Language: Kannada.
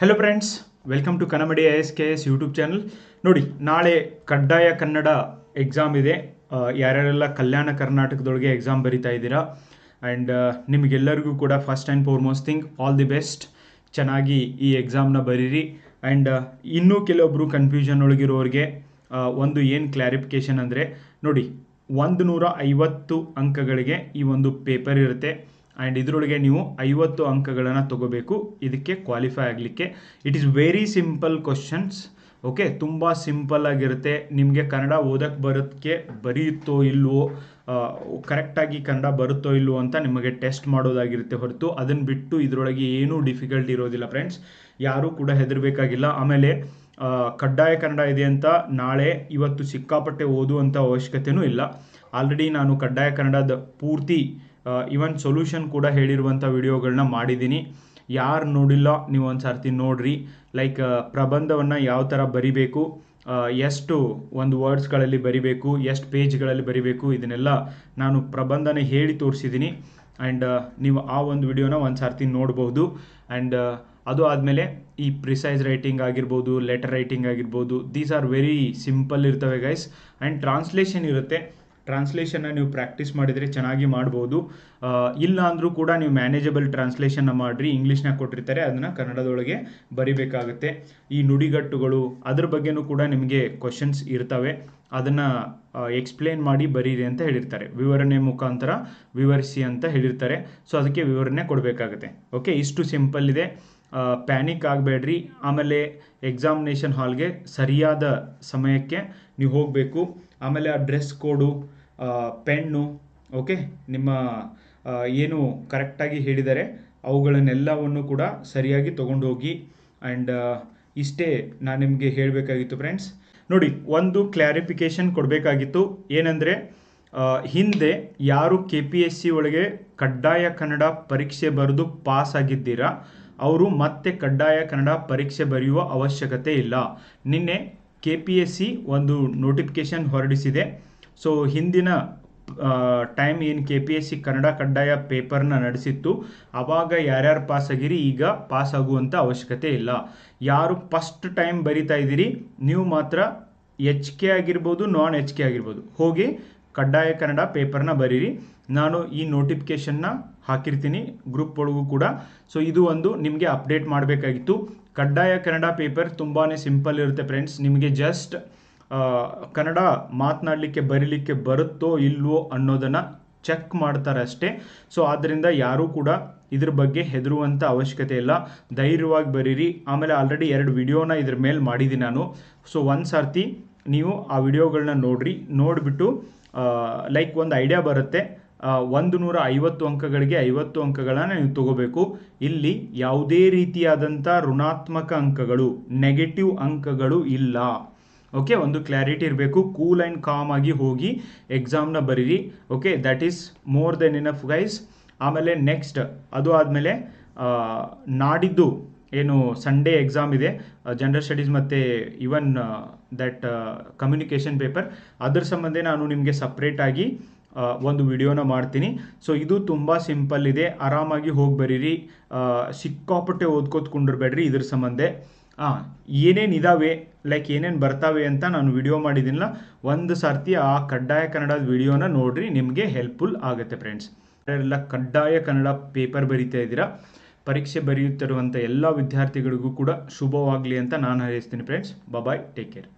Hello friends welcome to Kannamadi I S K S YouTube channel ನೋಡಿ, ನಾಳೆ ಕಡ್ಡಾಯ ಕನ್ನಡ ಎಕ್ಸಾಮ್ ಇದೆ. ಯಾರ್ಯಾರೆಲ್ಲ ಕಲ್ಯಾಣ ಕರ್ನಾಟಕದೊಳಗೆ ಎಕ್ಸಾಮ್ ಬರಿತಾ ಇದ್ದೀರಾ? ಆ್ಯಂಡ್ ನಿಮಗೆಲ್ಲರಿಗೂ ಕೂಡ first and foremost thing all the best ಚೆನ್ನಾಗಿ ಈ ಎಕ್ಸಾಮ್ನ ಬರೀರಿ. ಆ್ಯಂಡ್ ಇನ್ನೂ ಕೆಲವೊಬ್ಬರು ಕನ್ಫ್ಯೂಷನ್ ಒಳಗಿರೋರಿಗೆ ಒಂದು ಏನು ಕ್ಲಾರಿಫಿಕೇಷನ್ ಅಂದರೆ, ನೋಡಿ, ಒಂದು ನೂರ ಐವತ್ತು ಅಂಕಗಳಿಗೆ ಈ ಒಂದು ಪೇಪರ್ ಇರುತ್ತೆ. ಆ್ಯಂಡ್ ಇದರೊಳಗೆ ನೀವು ಐವತ್ತು ಅಂಕಗಳನ್ನು ತಗೋಬೇಕು. ಇದಕ್ಕೆ ಕ್ವಾಲಿಫೈ ಆಗಲಿಕ್ಕೆ. It is very simple questions okay ತುಂಬ ಸಿಂಪಲ್ ಆಗಿರುತ್ತೆ. ನಿಮಗೆ ಕನ್ನಡ ಓದಕ್ಕೆ ಬರೋದಕ್ಕೆ ಬರೆಯುತ್ತೋ ಇಲ್ವೋ ಕರೆಕ್ಟಾಗಿ ಕನ್ನಡ ಬರುತ್ತೋ ಇಲ್ವೋ ಅಂತ ನಿಮಗೆ ಟೆಸ್ಟ್ ಮಾಡೋದಾಗಿರುತ್ತೆ ಹೊರತು. ಅದನ್ನು ಬಿಟ್ಟು ಇದರೊಳಗೆ ಏನೂ ಡಿಫಿಕಲ್ಟ್ ಇರೋದಿಲ್ಲ ಫ್ರೆಂಡ್ಸ್ ಯಾರೂ ಕೂಡ ಹೆದರಬೇಕಾಗಿಲ್ಲ. ಆಮೇಲೆ ಕಡ್ಡಾಯ ಕನ್ನಡ ಇದೆ ಅಂತ ನಾಳೆ ಇವತ್ತು ಸಿಕ್ಕಾಪಟ್ಟೆ ಓದುವಂಥ ಅವಶ್ಯಕತೆಯೂ ಇಲ್ಲ. ಆಲ್ರೆಡಿ ನಾನು ಕಡ್ಡಾಯ ಕನ್ನಡದ ಪೂರ್ತಿ ಇವನ್ ಸೊಲ್ಯೂಷನ್ ಕೂಡ ಹೇಳಿರುವಂಥ ವಿಡಿಯೋಗಳನ್ನ ಮಾಡಿದ್ದೀನಿ. ಯಾರು ನೋಡಿಲ್ಲ, ನೀವು ಒಂದು ಸರ್ತಿ ನೋಡ್ರಿ. ಲೈಕ್ ಪ್ರಬಂಧವನ್ನು ಯಾವ ಥರ ಬರಿಬೇಕು ಎಷ್ಟು ಒಂದು ವರ್ಡ್ಸ್ಗಳಲ್ಲಿ ಬರಿಬೇಕು, ಎಷ್ಟು ಪೇಜ್ಗಳಲ್ಲಿ ಬರಿಬೇಕು, ಇದನ್ನೆಲ್ಲ ನಾನು ಪ್ರಬಂಧನ ಹೇಳಿ ತೋರಿಸಿದ್ದೀನಿ. ಆ್ಯಂಡ್ ನೀವು ಆ ಒಂದು ವಿಡಿಯೋನ ಒಂದು ಸರ್ತಿ ನೋಡ್ಬೋದು. ಆ್ಯಂಡ್ ಅದು ಆದಮೇಲೆ ಈ ಪ್ರಿಸೈಸ್ ರೈಟಿಂಗ್ ಆಗಿರ್ಬೋದು, ಲೆಟರ್ ರೈಟಿಂಗ್ ಆಗಿರ್ಬೋದು ದೀಸ್ ಆರ್ ವೆರಿ ಸಿಂಪಲ್ ಇರ್ತವೆ ಗೈಸ್ ಆ್ಯಂಡ್ ಟ್ರಾನ್ಸ್ಲೇಷನ್ ಇರುತ್ತೆ. ಟ್ರಾನ್ಸ್ಲೇಷನ್ನ ನೀವು ಪ್ರಾಕ್ಟೀಸ್ ಮಾಡಿದರೆ ಚೆನ್ನಾಗಿ ಮಾಡ್ಬೋದು. ಇಲ್ಲ ಅಂದರೂ ಕೂಡ ನೀವು ಮ್ಯಾನೇಜಬಲ್ ಟ್ರಾನ್ಸ್ಲೇಷನ್ನ ಮಾಡಿರಿ ಇಂಗ್ಲೀಷ್ನಾಗ ಕೊಟ್ಟಿರ್ತಾರೆ, ಅದನ್ನು ಕನ್ನಡದೊಳಗೆ ಬರಿಬೇಕಾಗುತ್ತೆ. ಈ ನುಡಿಗಟ್ಟುಗಳು, ಅದ್ರ ಬಗ್ಗೆನೂ ಕೂಡ ನಿಮಗೆ ಕ್ವಶನ್ಸ್ ಇರ್ತವೆ. ಅದನ್ನು ಎಕ್ಸ್ಪ್ಲೇನ್ ಮಾಡಿ ಬರೀರಿ ಅಂತ ಹೇಳಿರ್ತಾರೆ. ವಿವರಣೆ ಮುಖಾಂತರ ವಿವರಿಸಿ ಅಂತ ಹೇಳಿರ್ತಾರೆ. ಸೊ ಅದಕ್ಕೆ ವಿವರಣೆ ಕೊಡಬೇಕಾಗುತ್ತೆ. ಓಕೆ ಇಷ್ಟು ಸಿಂಪಲ್ ಇದೆ. ಪ್ಯಾನಿಕ್ ಆಗಬೇಡ್ರಿ. ಆಮೇಲೆ ಎಕ್ಸಾಮಿನೇಷನ್ ಹಾಲ್ಗೆ ಸರಿಯಾದ ಸಮಯಕ್ಕೆ ನೀವು ಹೋಗಬೇಕು. ಆಮೇಲೆ ಆ ಡ್ರೆಸ್ ಕೋಡು ಪೆನ್ನು, ಓಕೆ, ನಿಮ್ಮ ಏನು ಕರೆಕ್ಟಾಗಿ ಹೇಳಿದ್ದಾರೆ ಅವುಗಳನ್ನೆಲ್ಲವನ್ನು ಕೂಡ ಸರಿಯಾಗಿ ತೊಗೊಂಡು ಹೋಗಿ ಆ್ಯಂಡ್ ಇಷ್ಟೇ ನಾನು ನಿಮಗೆ ಹೇಳಬೇಕಾಗಿತ್ತು ಫ್ರೆಂಡ್ಸ್. ನೋಡಿ, ಒಂದು ಕ್ಲಾರಿಫಿಕೇಷನ್ ಕೊಡಬೇಕಾಗಿತ್ತು ಏನಂದರೆ ಹಿಂದೆ ಯಾರು ಕೆ ಪಿ ಎಸ್ ಸಿ ಒಳಗೆ ಕಡ್ಡಾಯ ಕನ್ನಡ ಪರೀಕ್ಷೆ ಬರೆದು ಪಾಸ್ ಆಗಿದ್ದೀರಾ, ಅವರು ಮತ್ತೆ ಕಡ್ಡಾಯ ಕನ್ನಡ ಪರೀಕ್ಷೆ ಬರೆಯುವ ಅವಶ್ಯಕತೆ ಇಲ್ಲ. ನಿನ್ನೆ ಕೆ ಪಿ ಎಸ್ ಸಿ ಒಂದು ನೋಟಿಫಿಕೇಶನ್ ಹೊರಡಿಸಿದೆ. ಸೊ ಹಿಂದಿನ ಟೈಮ್ ಏನು K P S C Kannada ಕಡ್ಡಾಯ ಪೇಪರ್ನ ನಡೆಸಿತ್ತು ಆವಾಗ ಯಾರ್ಯಾರು ಪಾಸ್ ಆಗಿರಿ ಈಗ ಪಾಸ್ ಆಗುವಂಥ ಅವಶ್ಯಕತೆ ಇಲ್ಲ. ಯಾರು ಫಸ್ಟ್ ಟೈಮ್ ಬರಿತಾ ಇದ್ದೀರಿ, ನೀವು ಮಾತ್ರ ಎಚ್ ಕೆ ಆಗಿರ್ಬೋದು ನಾನ್ ಎಚ್ ಕೆ ಆಗಿರ್ಬೋದು. ಹೋಗಿ ಕಡ್ಡಾಯ ಕನ್ನಡ ಪೇಪರ್ನ ಬರೀರಿ. ನಾನು ಈ ನೋಟಿಫಿಕೇಶನ್ನ ಹಾಕಿರ್ತೀನಿ ಗ್ರೂಪ್ ಒಳಗೂ ಕೂಡ. ಸೊ ಇದು ಒಂದು ನಿಮಗೆ ಅಪ್ಡೇಟ್ ಮಾಡಬೇಕಾಗಿತ್ತು. ಕಡ್ಡಾಯ ಕನ್ನಡ ಪೇಪರ್ ತುಂಬಾ ಸಿಂಪಲ್ ಇರುತ್ತೆ ಫ್ರೆಂಡ್ಸ್ ನಿಮಗೆ ಜಸ್ಟ್ ಕನ್ನಡ ಮಾತನಾಡಲಿಕ್ಕೆ ಬರೀಲಿಕ್ಕೆ ಬರುತ್ತೋ ಇಲ್ವೋ ಅನ್ನೋದನ್ನು ಚೆಕ್ ಮಾಡ್ತಾರೆ ಅಷ್ಟೇ. ಸೊ ಆದ್ದರಿಂದ ಯಾರೂ ಕೂಡ ಇದ್ರ ಬಗ್ಗೆ ಹೆದರುವಂಥ ಅವಶ್ಯಕತೆ ಇಲ್ಲ. ಧೈರ್ಯವಾಗಿ ಬರೀರಿ. ಆಮೇಲೆ ಆಲ್ರೆಡಿ ಎರಡು ವಿಡಿಯೋನ ಇದ್ರ ಮೇಲೆ ಮಾಡಿದ್ದೀನಿ ನಾನು. ಸೊ ಒಂದು ಸರ್ತಿ ನೀವು ಆ ವಿಡಿಯೋಗಳನ್ನ ನೋಡ್ರಿ. ನೋಡಿಬಿಟ್ಟು ಲೈಕ್ ಒಂದು ಐಡಿಯಾ ಬರುತ್ತೆ. ಒಂದು ನೂರ ಐವತ್ತು ಅಂಕಗಳಿಗೆ ಐವತ್ತು ಅಂಕಗಳನ್ನು ನೀವು ತಗೋಬೇಕು. ಇಲ್ಲಿ ಯಾವುದೇ ರೀತಿಯಾದಂಥ ಋಣಾತ್ಮಕ ಅಂಕಗಳು ನೆಗೆಟಿವ್ ಅಂಕಗಳು ಇಲ್ಲ. ಓಕೆ ಒಂದು ಕ್ಲಾರಿಟಿ ಇರಬೇಕು. ಕೂಲ್ ಆ್ಯಂಡ್ ಕಾಮ್ ಆಗಿ ಹೋಗಿ ಎಕ್ಸಾಮ್ನ ಬರೀರಿ. Okay that is more then enough guys ಆಮೇಲೆ ನೆಕ್ಸ್ಟ್ ಅದು ಆದಮೇಲೆ ನಾಡಿದ್ದು ಏನು ಸಂಡೇ ಎಕ್ಸಾಮ್ ಇದೆ. ಜನರಲ್ ಸ್ಟಡೀಸ್ ಮತ್ತು ಇವನ್ ದಟ್ ಕಮ್ಯುನಿಕೇಷನ್ ಪೇಪರ್ ಅದ್ರ ಸಂಬಂಧ ನಾನು ನಿಮಗೆ ಸಪ್ರೇಟಾಗಿ ಒಂದು ವಿಡಿಯೋನ ಮಾಡ್ತೀನಿ. ಸೊ ಇದು ತುಂಬ ಸಿಂಪಲ್ ಇದೆ. ಆರಾಮಾಗಿ ಹೋಗಿ ಬರೀರಿ. ಸಿಕ್ಕಾಪಟ್ಟೆ ಓದ್ಕೋತ್ಕೊಂಡಿರ್ಬೇಡ್ರಿ ಇದ್ರ ಸಂಬಂಧ. ಹಾಂ ಏನೇನು ಇದಾವೆ? ಲೈಕ್ ಏನೇನು ಬರ್ತಾವೆ ಅಂತ ನಾನು ವಿಡಿಯೋ ಮಾಡಿದ್ದೀನಲ್ಲ ಒಂದು ಸರ್ತಿ ಆ ಕಡ್ಡಾಯ ಕನ್ನಡದ ವಿಡಿಯೋನ ನೋಡ್ರಿ, ನಿಮಗೆ ಹೆಲ್ಪ್ಫುಲ್ ಆಗುತ್ತೆ ಫ್ರೆಂಡ್ಸ್ ಎಲ್ಲ ಕಡ್ಡಾಯ ಕನ್ನಡ ಪೇಪರ್ ಬರೀತಾ ಇದ್ದೀರಾ? ಪರೀಕ್ಷೆ ಬರೆಯುತ್ತಿರುವಂಥ ಎಲ್ಲ ವಿದ್ಯಾರ್ಥಿಗಳಿಗೂ ಕೂಡ ಶುಭವಾಗಲಿ ಅಂತ ನಾನು ಹರಿಸ್ತೀನಿ ಫ್ರೆಂಡ್ಸ್ ಬಾಯ್ ಟೇಕ್ ಕೇರ್